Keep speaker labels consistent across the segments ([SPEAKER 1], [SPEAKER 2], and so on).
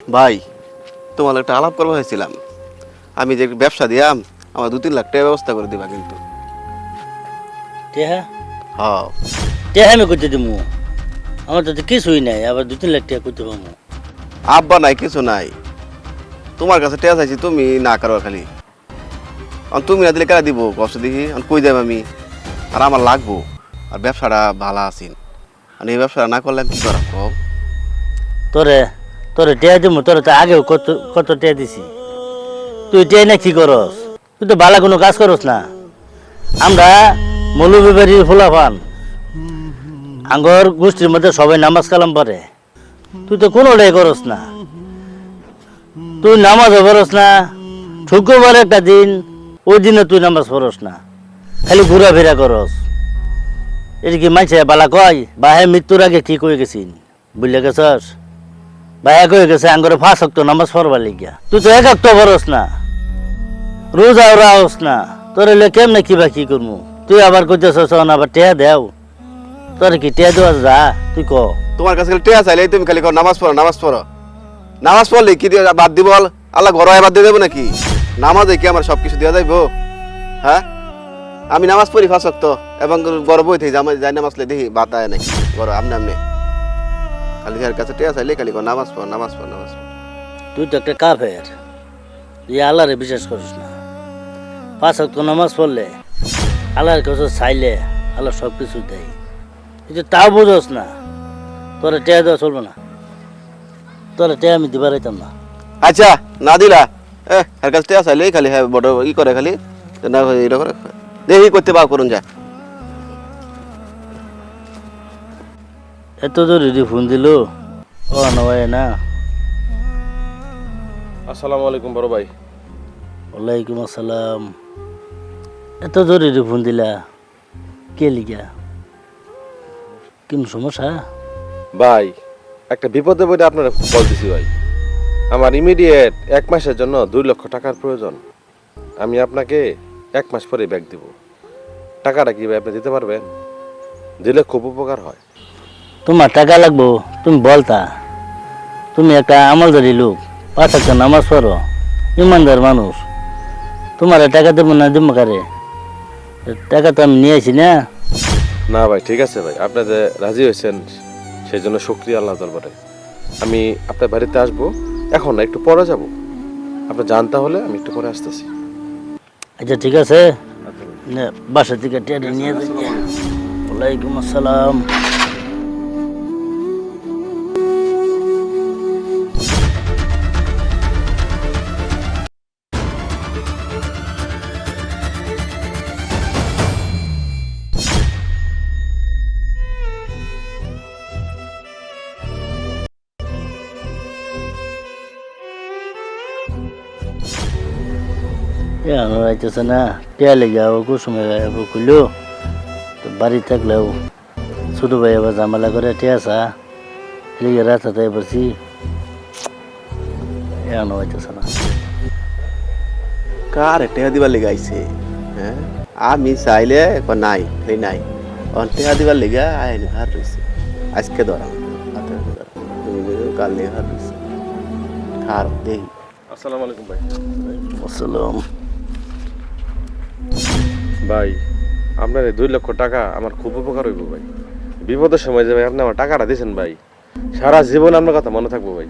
[SPEAKER 1] ভাই তোমার একটা আলাপ করব হয়েছিলাম। আমি যে ব্যবসা দিয়াম আমার দু তিন লাখ টাকা ব্যবস্থা করে দিবা কিন্তু।
[SPEAKER 2] টেহা?
[SPEAKER 1] হ্যাঁ।
[SPEAKER 2] টেহা আমি করতে দিমু। আমার তো কিছুই নাই আবার দু তিন লাখ টাকা করতে পারব
[SPEAKER 1] আব্বা নাই কিছু নাই। তোমার কাছে টেয়া চাইছি তুমি না করো খালি। আর তুমি না দিলে কেন দিব কষ্ট দেখি। আর কই যাবে আমি? আর আমার লাগবো। আর ব্যবসাটা ভালো আছেন। আর এই ব্যবসাটা না করলে আমি কি করাম
[SPEAKER 2] তোরে তোরে টেহা দিমু, তোরে তো আগেও কত কত টেহা দিছি। তুই টেহা না কি করস? তুই তো বালা কোনো কাজ করস না। আমরা মৌলভীবাড়ির ফুলাফান আঙ্গর গোষ্ঠীর মধ্যে সবাই নামাজ কালাম পড়ে। তুই তো কোনোটাই করস না। তুই নামাজও পড়স না। শুক্রবার একটা দিন, ওই দিনে তুই নামাজ পড়স না। খালি ঘোরাফেরা করস। এটা কি মানছে বালা কয়? বাহে মৃত্যুর আগে কি কয়ে গেছিন বুঝলে গেছস? বাহে কয়ে গেছে, আঙ্গরে ফাঁস হক্ত নামাজ পড়বার লিগিয়া। তুই তো এক হক্ত পড়স না রোজা ওরা হস না, তোর এলে কেমনে কিবা কি করব তুই আবার কইতেছস না আবার টেয়া দেও। তোর কি টেয়া দেওয়া যা, তুই ক।
[SPEAKER 1] তোমার কাছে খালি টেয়া চাইলে তুমি খালি কও নামাজ পড়ো নামাজ পড়ো। নামাজ পড়লে কি দিয়ে বাদ দিব? আল্লাহ ঘর বাদ দিয়ে দেবো নাকি? নামাজে কি আমার সব কিছু দেওয়া যাইবো? হ্যাঁ? আমি নামাজ পড়ি ফাঁসক্ত এবং বই থেকে আমার যাই নামাজ দেখি আয় নাকি বড় আমনে আমনে। খালি যার কাছে টেয়া চাইলে খালি নামাজ পড় নামাজ পড় নামাজ পড়।
[SPEAKER 2] তুই তো একটা কাফের। তুই আল্লাহরে বিশ্বাস করিস না। পাঁচ হক্ত নামাজ পড়লে আল্লাহর কাছে চাইলে আল্লাহ সব কিছু দেয়। তুই তো তাও বুঝোস না তোরা টেয়া দেওয়া চলবে না। তোরা টেয়া আমি দিবার হইতাম না।
[SPEAKER 1] আচ্ছা না দিলা? এ এর কাছে টেয়া চাইলে খালি হ্যাঁ বড় ই করে খালি। না এটা করে। দেখি করতে পার করুন যা।
[SPEAKER 2] এত জরুরি ফোন দিল? ও নয় না।
[SPEAKER 3] আসসালামু আলাইকুম বড় ভাই।
[SPEAKER 2] ওয়ালাইকুম আসসালাম। এত জরুরি ফোন দিলা? কে লিগা? কোন সমস্যা?
[SPEAKER 3] ভাই একটা বিপদে পড়ে আপনার কল দিছি ভাই। আমার ইমিডিয়েট এক মাসের জন্য দুই লক্ষ টাকার প্রয়োজন। আমি আপনাকে এক মাস পরে ব্যাগ দিব। টাকাটা কি ভাই আপনি দিতে পারবেন? দিলে খুব উপকার হয়।
[SPEAKER 2] তোমার টাকা লাগবো তুমি বলতা। তুমি একটা আমলদারি লোক পাঁচ একটা নামাজ পড়ো ইমানদার মানুষ। তোমার টাকা দেবো না দেবো কারে? টাকা তো আমি নিয়ে আসি না।
[SPEAKER 3] না ভাই ঠিক আছে ভাই। আপনি যে রাজি হয়েছেন সেই জন্য শুক্রিয়া আল্লাহ দরবারে। আমি আপনার বাড়িতে আসব। এখন না একটু পরে যাব। আপনি জানতে হলে আমি একটু পরে আসতেছি।
[SPEAKER 2] আচ্ছা ঠিক আছে। নে, বাসা থেকে টেনে নিয়ে যাই। ওয়ালাইকুম আসসালাম। এখন রাইতেছে না টিয়া লেগে আবার কুসুমে আবার খুললো তো বাড়ি থাকলেও ছোট ভাই আবার ঝামেলা করে টিয়া চা লেগে রাতাতে বসি এখন হইতেছে না
[SPEAKER 1] কার টেয়া দিবার লেগে আইছে হ্যাঁ আমি চাইলে নাই এই নাই অন টেয়া দিবার লেগে আইন হার রইছে আজকে ধরা হাতে হাতে কাল নিয়ে হার রইছে খার দেই
[SPEAKER 3] আসসালামু আলাইকুম ভাই
[SPEAKER 2] আসসালাম
[SPEAKER 3] ভাই আপনার এই দুই লক্ষ টাকা আমার খুব উপকার হইব ভাই। বিপদের সময় যে ভাই আপনি আমার টাকাটা দিয়েছেন ভাই সারা জীবন আপনার কথা মনে থাকব ভাই।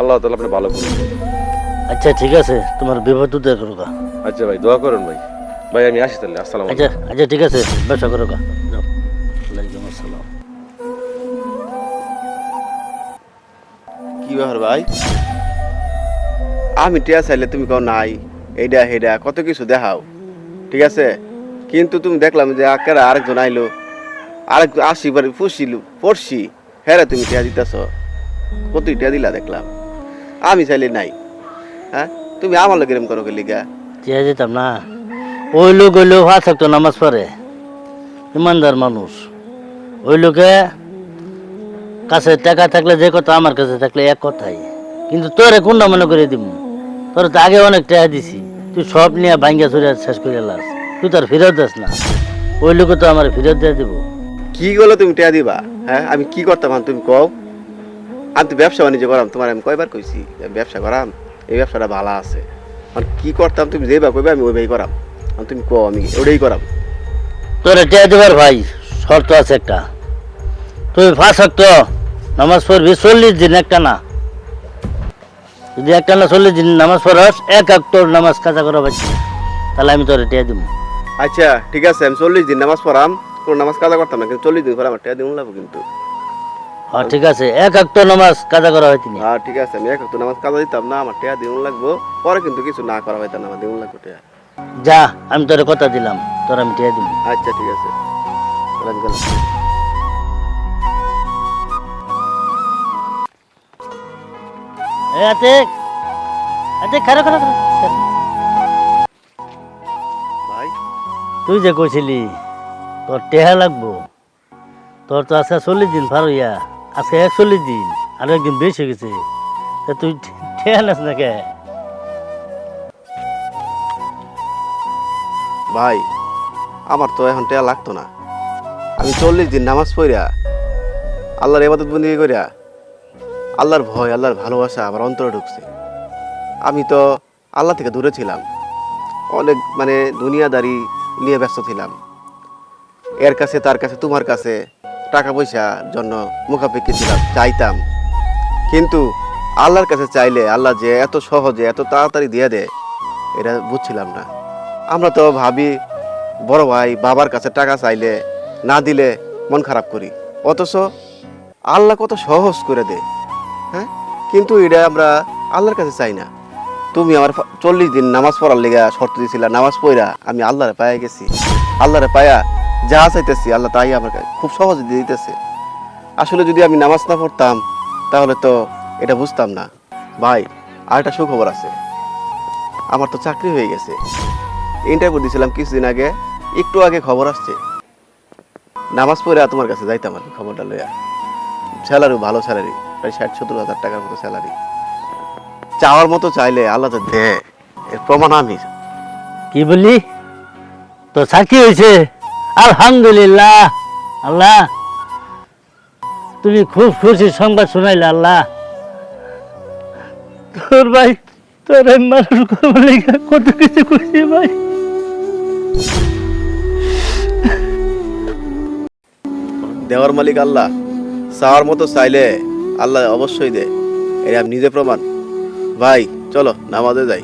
[SPEAKER 3] আল্লাহ তালা আপনি ভালো করুন
[SPEAKER 2] আচ্ছা ঠিক আছে। তোমার বিপদ উদ্ধার করো
[SPEAKER 3] আচ্ছা ভাই দোয়া করুন ভাই। ভাই আমি আসি তাহলে। আসসালাম
[SPEAKER 2] আচ্ছা আচ্ছা ঠিক আছে। ব্যবসা করো গা। যাও। ওয়ালাইকুম আসসালাম।
[SPEAKER 1] কি ব্যাপার ভাই? আমি টিয়া চাইলে তুমি কও নাই। এইডা হেডা কত কিছু দেখাও। ঠিক আছে? কিন্তু তুমি দেখলাম যে আকেরা আরেকজন আইলো। আরেক আসি বারে ফুসিল, পড়ছি। হ্যাঁ তুমি টিয়া দিতেছ। কত টিয়া দিলা দেখলাম। আমি চাইলে নাই। হ্যাঁ? তুমি আমার লোক এরম করো লিগা
[SPEAKER 2] চেয়ে দিতাম না। ওই লোক ওই লোক হাত থাকতো নামাজ পড়ে। ইমানদার মানুষ। ওই লোকে কাছে টাকা থাকলে যে কথা, আমার কাছে থাকলে এক কথাই। কিন্তু তোরে কোনটা মনে করে দিব তোর তো আগে অনেক টাকা দিছি। তুই সব নিয়ে ভাঙ্গা চুরে শেষ করে লাস। তুই তোর ফেরত দিস না। ওই লোকে তো আমার ফেরত দিয়ে দিব।
[SPEAKER 1] কি গেলো তুমি টিয়া দিবা? হ্যাঁ আমি কি করতাম তুমি কও? আমি তো ব্যবসা বাণিজ্য করাম তোমার আমি কয়বার কইছি আমি ব্যবসা করাম এই ব্যবসাটা ভালো আছে। আর কি করতাম তুমি যেবা কইবে আমি ওইভাবেই করাম। আর তুমি কো আমি ওটাই করাম।
[SPEAKER 2] তোরে টিয়া দেবার ভাই শর্ত আছে একটা। তুই ফাঁস নামাজ পড়বি চল্লিশ দিন একটা না। যদি একটা না চল্লিশ দিন নামাজ পড়াস এক এক তোর নামাজ কাজা করা পাচ্ছি তাহলে আমি তোরে টিয়া দিব
[SPEAKER 1] আচ্ছা ঠিক আছে আমি চল্লিশ দিন নামাজ পড়াম কোনো নামাজ কাজা করতাম না কিন্তু চল্লিশ দিন পরে আমার টাকা দিন লাগবো কিন্তু।
[SPEAKER 2] হ্যাঁ ঠিক আছে এক এক তোর নামাজ কাজা করা হয়নি
[SPEAKER 1] হ্যাঁ ঠিক আছে আমি এক তো নামাজ কাজা দিতাম না আমার টাকা দিন লাগবো পরে কিন্তু কিছু না করা হইতাম না আমার দিন লাগবো টাকা
[SPEAKER 2] যা আমি তোরে কথা দিলাম তোর আমি টিয়া দিব
[SPEAKER 1] আচ্ছা ঠিক আছে।
[SPEAKER 2] এ আতিক আতিক খারো খারো খারো
[SPEAKER 1] ভাই?
[SPEAKER 2] তুই যে কইছিলি তোর টেহা লাগবো। তোর তো আজকে চল্লিশ দিন পার হইয়া আজকে একচল্লিশ দিন আরও একদিন বেশি হয়ে গেছে। তা তুই টেহা নাস না কে?
[SPEAKER 1] ভাই আমার তো এখন টাকা লাগতো না। আমি চল্লিশ দিন নামাজ পড়িয়া আল্লাহর এবাদত বন্দি করিয়া আল্লাহর ভয়, আল্লাহর ভালোবাসা আমার অন্তরে ঢুকছে। আমি তো আল্লাহ থেকে দূরে ছিলাম। অনেক মানে দুনিয়াদারি নিয়ে ব্যস্ত ছিলাম। এর কাছে, তার কাছে, তোমার কাছে টাকা পয়সার জন্য মুখাপেক্ষি ছিলাম, চাইতাম। কিন্তু আল্লাহর কাছে চাইলে আল্লাহ যে এত সহজে, এত তাড়াতাড়ি দিয়ে দেয়, এটা বুঝছিলাম না। আমরা তো ভাবি, বড় ভাই, বাবার কাছে টাকা চাইলে, না দিলে মন খারাপ করি। অথচ আল্লাহ কত সহজ করে দে হ্যাঁ? কিন্তু এটা আমরা আল্লাহর কাছে চাই না। তুমি আমার চল্লিশ দিন নামাজ পড়ার লেগে শর্ত দিয়েছিল নামাজ পড়া, আমি আল্লাহরে পায়া গেছি। আল্লাহরে পায়া যা চাইতেছি, আল্লাহ তাই আমার খুব সহজে দিয়ে দিতেছে। আসলে যদি আমি নামাজ না পড়তাম, তাহলে তো এটা বুঝতাম না। ভাই আর একটা সুখবর আছে। আমার তো চাকরি হয়ে গেছে। ইন্টারভিউ দিয়েছিলাম কিছুদিন আগে, একটু আগে খবর আসছে। নামাজ পড়ে তোমার কাছে যাইতাম আর খবরটা লইয়া। স্যালারি ভালো স্যালারি প্রায় ষাট সত্তর হাজার টাকার মতো স্যালারি। চাওয়ার মতো চাইলে আল্লাহ তো দে এর প্রমাণ আমি।
[SPEAKER 2] কি বললি? তো চাকরি হয়েছে? আলহামদুলিল্লাহ আল্লাহ। তুমি খুব খুশি সংবাদ শোনাইলে আল্লাহ। তোর ভাই তোর মানুষ কত কিছু খুশি ভাই।
[SPEAKER 1] দেওয়ার মালিক আল্লাহ। চাওয়ার মতো চাইলে আল্লাহ অবশ্যই দে এর আমি নিজে প্রমাণ। ভাই চলো নামাজে যাই।